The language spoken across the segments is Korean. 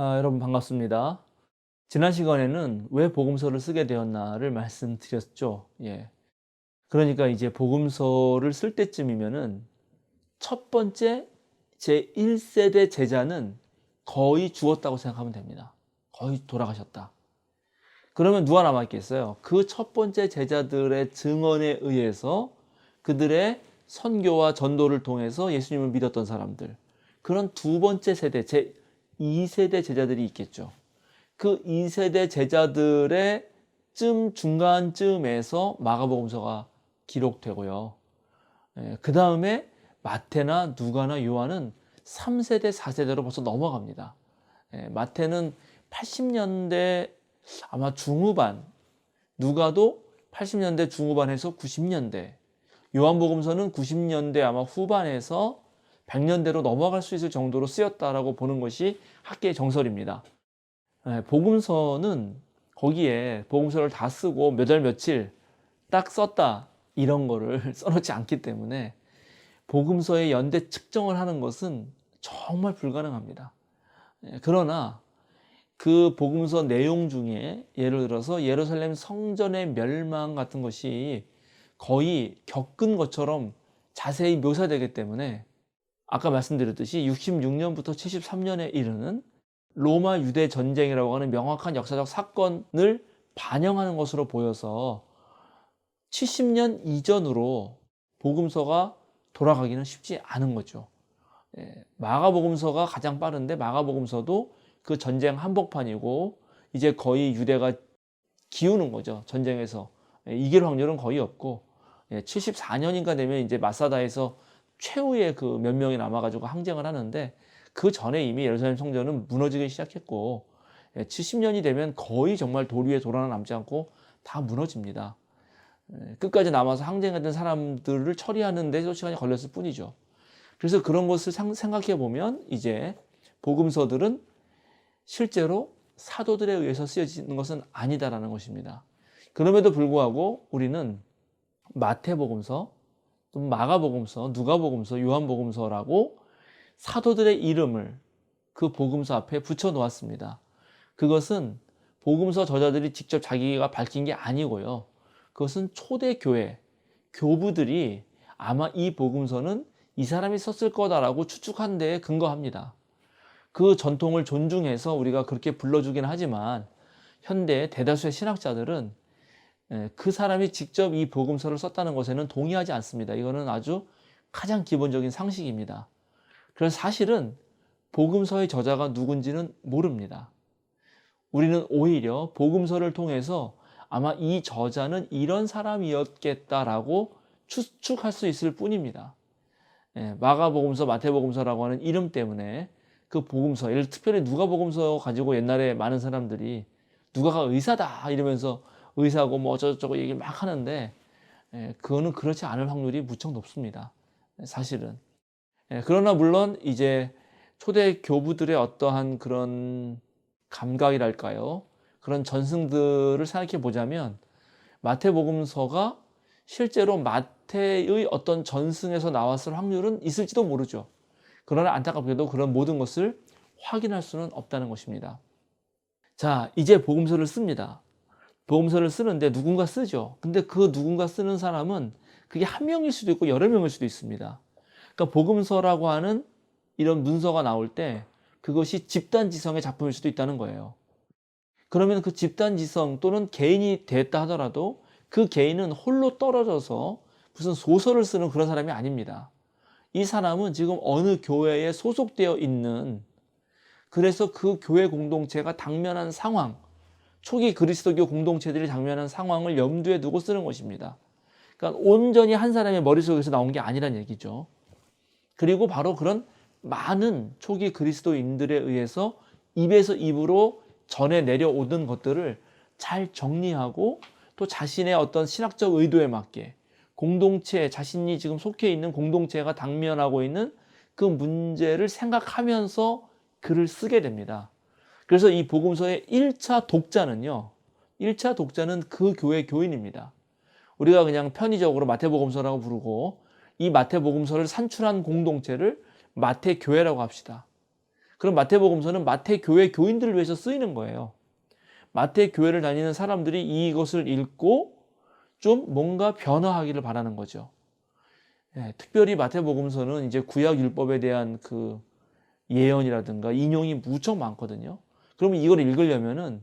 아, 여러분 반갑습니다. 지난 시간에는 왜 복음서를 쓰게 되었나를 말씀드렸죠. 예. 그러니까 이제 복음서를 쓸 때쯤이면은 첫 번째 제 1세대 제자는 거의 죽었다고 생각하면 됩니다. 거의 돌아가셨다. 그러면 누가 남아있겠어요? 그 첫 번째 제자들의 증언에 의해서 그들의 선교와 전도를 통해서 예수님을 믿었던 사람들. 그런 두 번째 세대, 제 2세대 제자들이 있겠죠. 그 2세대 제자들의 쯤 중간쯤에서 마가복음서가 기록되고요. 그 다음에 마태나 누가나 요한은 3세대, 4세대로 벌써 넘어갑니다. 예, 마태는 80년대 아마 중후반, 누가도 80년대 중후반에서 90년대, 요한복음서는 90년대 아마 후반에서 100년대로 넘어갈 수 있을 정도로 쓰였다라고 보는 것이 학계의 정설입니다. 예, 복음서는 거기에 복음서를 다 쓰고 몇 월 며칠 딱 썼다 이런 거를 써놓지 않기 때문에 복음서의 연대 측정을 하는 것은 정말 불가능합니다. 예, 그러나 그 복음서 내용 중에 예를 들어서 예루살렘 성전의 멸망 같은 것이 거의 겪은 것처럼 자세히 묘사되기 때문에 아까 말씀드렸듯이 66년부터 73년에 이르는 로마 유대 전쟁이라고 하는 명확한 역사적 사건을 반영하는 것으로 보여서 70년 이전으로 복음서가 돌아가기는 쉽지 않은 거죠. 예, 마가복음서가 가장 빠른데 마가복음서도 그 전쟁 한복판이고 이제 거의 유대가 기우는 거죠. 전쟁에서 예, 이길 확률은 거의 없고 예, 74년인가 되면 이제 마사다에서 최후의 그 몇 명이 남아가지고 항쟁을 하는데 그 전에 이미 예루살렘 성전은 무너지기 시작했고 70년이 되면 거의 정말 돌 위에 돌 하나 남지 않고 다 무너집니다. 예, 끝까지 남아서 항쟁했던 사람들을 처리하는 데 시간이 걸렸을 뿐이죠. 그래서 그런 것을 생각해 보면 이제 복음서들은 실제로 사도들에 의해서 쓰여지는 것은 아니다라는 것입니다. 그럼에도 불구하고 우리는 마태복음서, 또 마가복음서, 누가복음서, 요한복음서라고 사도들의 이름을 그 복음서 앞에 붙여 놓았습니다. 그것은 복음서 저자들이 직접 자기가 밝힌 게 아니고요. 그것은 초대 교회, 교부들이 아마 이 복음서는 이 사람이 썼을 거다라고 추측한 데에 근거합니다. 그 전통을 존중해서 우리가 그렇게 불러주긴 하지만 현대 대다수의 신학자들은 예, 그 사람이 직접 이 복음서를 썼다는 것에는 동의하지 않습니다. 이거는 아주 가장 기본적인 상식입니다. 그래서 사실은 복음서의 저자가 누군지는 모릅니다. 우리는 오히려 복음서를 통해서 아마 이 저자는 이런 사람이었겠다라고 추측할 수 있을 뿐입니다. 예, 마가복음서, 마태복음서라고 하는 이름 때문에 그 복음서, 예를 특별히 누가복음서 가지고 옛날에 많은 사람들이 누가가 의사다 이러면서 의사고 뭐 어쩌고저쩌고 얘기를 막 하는데 예, 그거는 그렇지 않을 확률이 무척 높습니다. 사실은. 예, 그러나 물론 이제 초대 교부들의 어떠한 그런 감각이랄까요? 그런 전승들을 생각해 보자면 마태복음서가 실제로 마태의 어떤 전승에서 나왔을 확률은 있을지도 모르죠. 그러나 안타깝게도 그런 모든 것을 확인할 수는 없다는 것입니다. 자, 이제 복음서를 씁니다. 복음서를 쓰는데 누군가 쓰죠. 근데 그 누군가 쓰는 사람은 그게 한 명일 수도 있고 여러 명일 수도 있습니다. 그러니까 복음서라고 하는 이런 문서가 나올 때 그것이 집단지성의 작품일 수도 있다는 거예요. 그러면 그 집단지성 또는 개인이 됐다 하더라도 그 개인은 홀로 떨어져서 무슨 소설을 쓰는 그런 사람이 아닙니다. 이 사람은 지금 어느 교회에 소속되어 있는 그래서 그 교회 공동체가 당면한 상황, 초기 그리스도교 공동체들이 당면한 상황을 염두에 두고 쓰는 것입니다. 그러니까 온전히 한 사람의 머릿속에서 나온 게 아니란 얘기죠. 그리고 바로 그런 많은 초기 그리스도인들에 의해서 입에서 입으로 전해 내려오던 것들을 잘 정리하고 또 자신의 어떤 신학적 의도에 맞게 공동체, 자신이 지금 속해 있는 공동체가 당면하고 있는 그 문제를 생각하면서 글을 쓰게 됩니다. 그래서 이 복음서의 1차 독자는요, 1차 독자는 그 교회 교인입니다. 우리가 그냥 편의적으로 마태복음서라고 부르고 이 마태복음서를 산출한 공동체를 마태교회라고 합시다. 그럼 마태복음서는 마태 교회 교인들을 위해서 쓰이는 거예요. 마태 교회를 다니는 사람들이 이것을 읽고 좀 뭔가 변화하기를 바라는 거죠. 예, 특별히 마태복음서는 이제 구약 율법에 대한 그 예언이라든가 인용이 무척 많거든요. 그러면 이걸 읽으려면은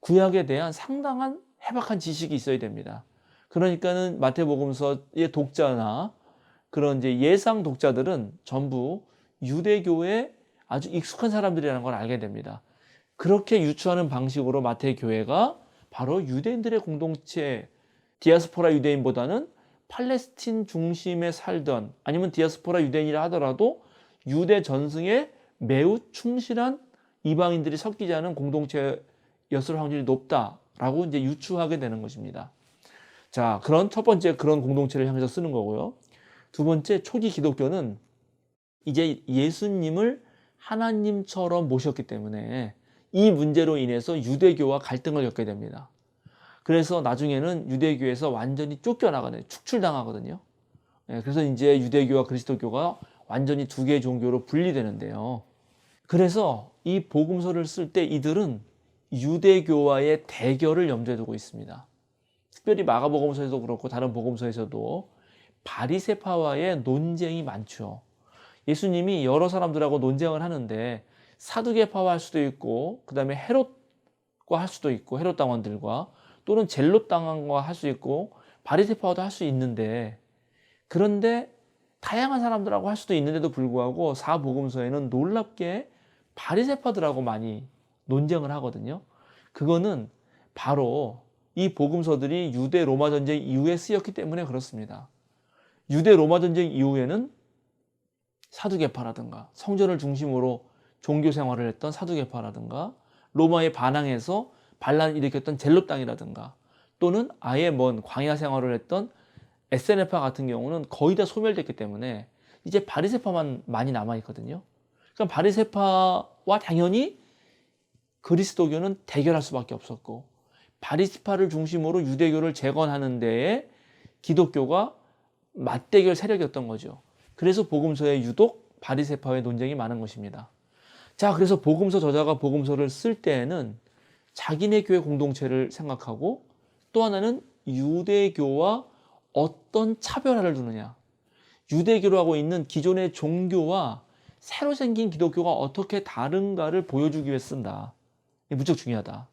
구약에 대한 상당한 해박한 지식이 있어야 됩니다. 그러니까는 마태복음서의 독자나 그런 이제 예상 독자들은 전부 유대교에 아주 익숙한 사람들이라는 걸 알게 됩니다. 그렇게 유추하는 방식으로 마태 교회가 바로 유대인들의 공동체, 디아스포라 유대인보다는 팔레스틴 중심에 살던 아니면 디아스포라 유대인이라 하더라도 유대 전승에 매우 충실한 이방인들이 섞이지 않은 공동체였을 확률이 높다라고 이제 유추하게 되는 것입니다. 자, 그런 첫 번째 그런 공동체를 향해서 쓰는 거고요. 두 번째 초기 기독교는 이제 예수님을 하나님처럼 모셨기 때문에 이 문제로 인해서 유대교와 갈등을 겪게 됩니다. 그래서 나중에는 유대교에서 완전히 쫓겨나가는 축출당하거든요. 예, 그래서 이제 유대교와 그리스도교가 완전히 두 개의 종교로 분리되는데요. 그래서 이 복음서를 쓸 때 이들은 유대교와의 대결을 염두에 두고 있습니다. 특별히 마가복음서에도 그렇고 다른 복음서에서도 바리세파와의 논쟁이 많죠. 예수님이 여러 사람들하고 논쟁을 하는데 사두개파와 할 수도 있고 그다음에 헤롯과 할 수도 있고 헤롯 당원들과 또는 젤롯 당원과 할 수 있고 바리세파와도 할 수 있는데 그런데 다양한 사람들하고 할 수도 있는데도 불구하고 사복음서에는 놀랍게 바리세파들하고 많이 논쟁을 하거든요. 그거는 바로 이 복음서들이 유대 로마 전쟁 이후에 쓰였기 때문에 그렇습니다. 유대 로마 전쟁 이후에는 사두개파라든가 성전을 중심으로 종교 생활을 했던 사두개파라든가 로마에 반항해서 반란을 일으켰던 젤롯 땅이라든가 또는 아예 먼 광야 생활을 했던 에세네파 같은 경우는 거의 다 소멸됐기 때문에 이제 바리세파만 많이 남아 있거든요. 그럼 바리세파와 당연히 그리스도교는 대결할 수밖에 없었고 바리세파를 중심으로 유대교를 재건하는 데에 기독교가 맞대결 세력이었던 거죠. 그래서 복음서에 유독 바리세파의 논쟁이 많은 것입니다. 자, 그래서 복음서 저자가 복음서를 쓸 때에는 자기네 교회 공동체를 생각하고 또 하나는 유대교와 어떤 차별화를 두느냐. 유대교로 하고 있는 기존의 종교와 새로 생긴 기독교가 어떻게 다른가를 보여주기 위해 쓴다. 무척 중요하다.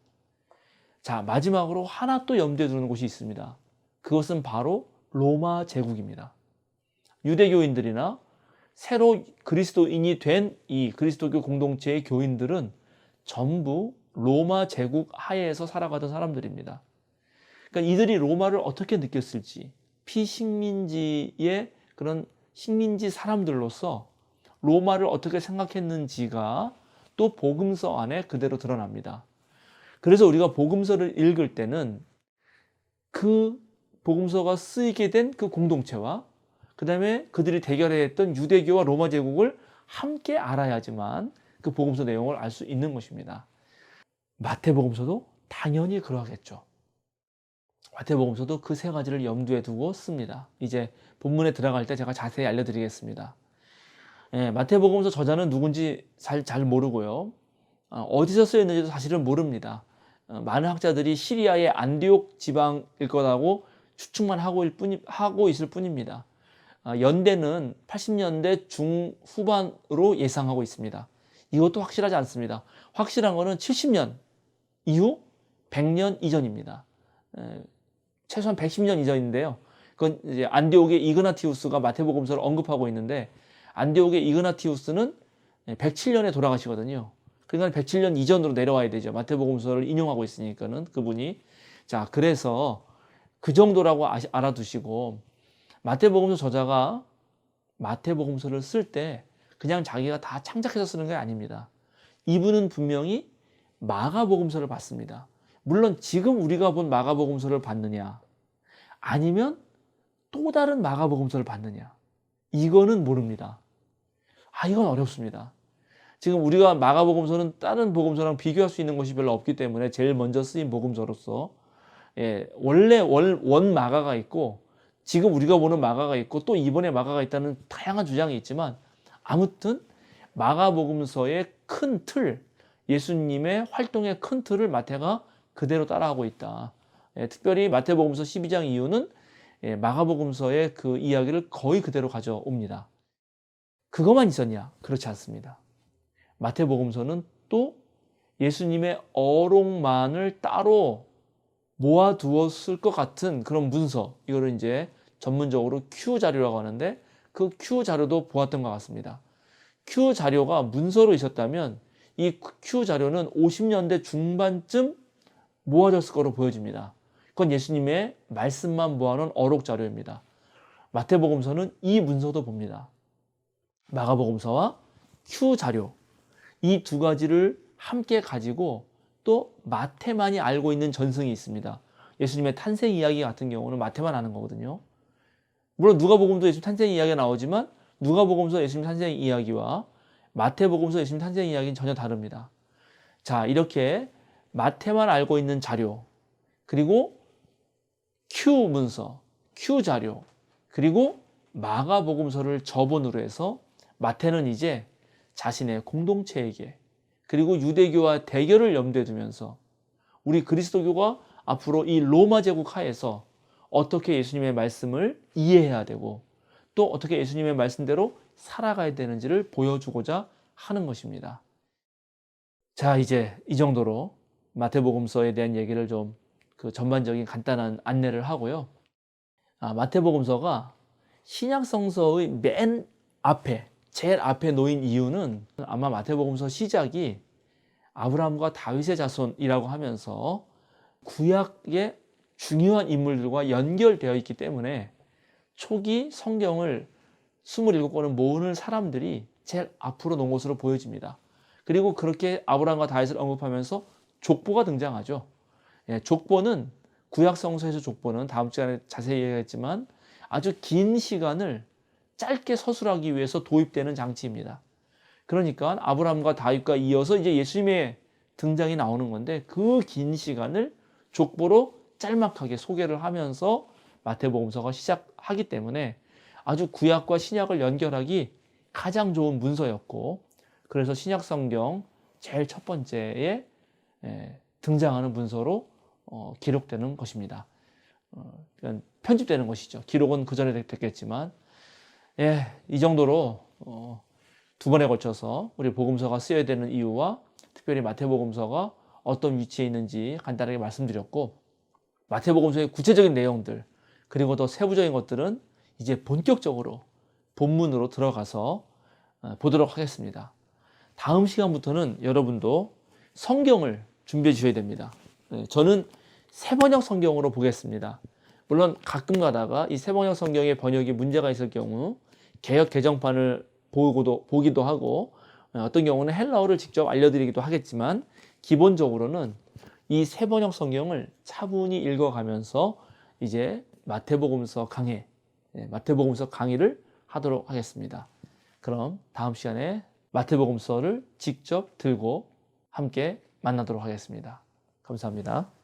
자, 마지막으로 하나 또 염두에 두는 곳이 있습니다. 그것은 바로 로마 제국입니다. 유대교인들이나 새로 그리스도인이 된 이 그리스도교 공동체의 교인들은 전부 로마 제국 하에서 살아가던 사람들입니다. 그러니까 이들이 로마를 어떻게 느꼈을지 피식민지의 그런 식민지 사람들로서 로마를 어떻게 생각했는지가 또 복음서 안에 그대로 드러납니다. 그래서 우리가 복음서를 읽을 때는 그 복음서가 쓰이게 된 그 공동체와 그 다음에 그들이 대결했던 유대교와 로마 제국을 함께 알아야지만 그 복음서 내용을 알 수 있는 것입니다. 마태복음서도 당연히 그러하겠죠. 마태복음서도 그 세 가지를 염두에 두고 씁니다. 이제 본문에 들어갈 때 제가 자세히 알려드리겠습니다. 예, 마태복음서 저자는 누군지 잘, 잘 모르고요. 어, 디서 쓰였는지도 사실은 모릅니다. 어, 많은 학자들이 시리아의 안디옥 지방일 거라고 추측만 하고, 뿐이, 하고 있을 뿐입니다. 어, 연대는 80년대 중후반으로 예상하고 있습니다. 이것도 확실하지 않습니다. 확실한 거는 70년 이후 100년 이전입니다. 에, 최소한 110년 이전인데요. 그건 이제 안디옥의 이그나티우스가 마태복음서를 언급하고 있는데 안디옥의 이그나티우스는 107년에 돌아가시거든요. 그러니까 107년 이전으로 내려와야 되죠. 마태복음서를 인용하고 있으니까는 그분이 자 그래서 그 정도라고 아시, 알아두시고 마태복음서 저자가 마태복음서를 쓸 때 그냥 자기가 다 창작해서 쓰는 게 아닙니다. 이분은 분명히 마가복음서를 봤습니다. 물론 지금 우리가 본 마가복음서를 봤느냐 아니면 또 다른 마가복음서를 봤느냐 이거는 모릅니다. 아 이건 어렵습니다. 지금 우리가 마가복음서는 다른 복음서랑 비교할 수 있는 것이 별로 없기 때문에 제일 먼저 쓰인 복음서로서 예, 원래 원, 원 마가가 있고 지금 우리가 보는 마가가 있고 또 이번에 마가가 있다는 다양한 주장이 있지만 아무튼 마가복음서의 큰 틀, 예수님의 활동의 큰 틀을 마태가 그대로 따라하고 있다. 예, 특별히 마태복음서 12장 이후는 예, 마가복음서의 그 이야기를 거의 그대로 가져옵니다. 그것만 있었냐? 그렇지 않습니다. 마태복음서는 또 예수님의 어록만을 따로 모아두었을 것 같은 그런 문서, 이거를 이제 전문적으로 Q 자료라고 하는데 그 Q 자료도 보았던 것 같습니다. Q 자료가 문서로 있었다면 이 Q 자료는 50년대 중반쯤 모아졌을 거로 보여집니다. 그건 예수님의 말씀만 모아놓은 어록 자료입니다. 마태복음서는 이 문서도 봅니다. 마가복음서와 Q 자료 이 두 가지를 함께 가지고 또 마태만이 알고 있는 전승이 있습니다. 예수님의 탄생 이야기 같은 경우는 마태만 아는 거거든요. 물론 누가복음도 예수님 탄생 이야기가 나오지만 누가복음서 예수님 탄생 이야기와 마태복음서 예수님 탄생 이야기는 전혀 다릅니다. 자, 이렇게 마태만 알고 있는 자료, 그리고 Q 문서, Q 자료, 그리고 마가복음서를 저본으로 해서 마태는 이제 자신의 공동체에게 그리고 유대교와 대결을 염두에 두면서 우리 그리스도교가 앞으로 이 로마 제국 하에서 어떻게 예수님의 말씀을 이해해야 되고 또 어떻게 예수님의 말씀대로 살아가야 되는지를 보여주고자 하는 것입니다. 자, 이제 이 정도로 마태복음서에 대한 얘기를 좀 그 전반적인 간단한 안내를 하고요. 아, 마태복음서가 신약성서의 맨 앞에, 제일 앞에 놓인 이유는 아마 마태복음서 시작이 아브라함과 다윗의 자손이라고 하면서 구약의 중요한 인물들과 연결되어 있기 때문에 초기 성경을 27권을 모으는 사람들이 제일 앞으로 놓은 것으로 보여집니다. 그리고 그렇게 아브라함과 다윗을 언급하면서 족보가 등장하죠. 예, 족보는 구약 성서에서 족보는 다음 시간에 자세히 얘기했지만 아주 긴 시간을 짧게 서술하기 위해서 도입되는 장치입니다. 그러니까 아브라함과 다윗과 이어서 이제 예수님의 등장이 나오는 건데 그 긴 시간을 족보로 짤막하게 소개를 하면서 마태복음서가 시작하기 때문에 아주 구약과 신약을 연결하기 가장 좋은 문서였고 그래서 신약 성경 제일 첫 번째에 등장하는 문서로 어, 기록되는 것입니다. 어, 편집되는 것이죠. 기록은 그 전에 됐겠지만, 예, 이 정도로 어, 두 번에 걸쳐서 우리 복음서가 쓰여야 되는 이유와 특별히 마태복음서가 어떤 위치에 있는지 간단하게 말씀드렸고, 마태복음서의 구체적인 내용들 그리고 더 세부적인 것들은 이제 본격적으로 본문으로 들어가서 어, 보도록 하겠습니다. 다음 시간부터는 여러분도 성경을 준비해 주셔야 됩니다. 네, 저는 세번역 성경으로 보겠습니다. 물론 가끔 가다가 이 세번역 성경의 번역이 문제가 있을 경우 개혁 개정판을 보고도 보기도 하고 어, 어떤 경우는 헬라어를 직접 알려드리기도 하겠지만 기본적으로는 이 세 번역 성경을 차분히 읽어가면서 이제 마태복음서 강해, 예, 마태복음서 강의를 하도록 하겠습니다. 그럼 다음 시간에 마태복음서를 직접 들고 함께 만나도록 하겠습니다. 감사합니다.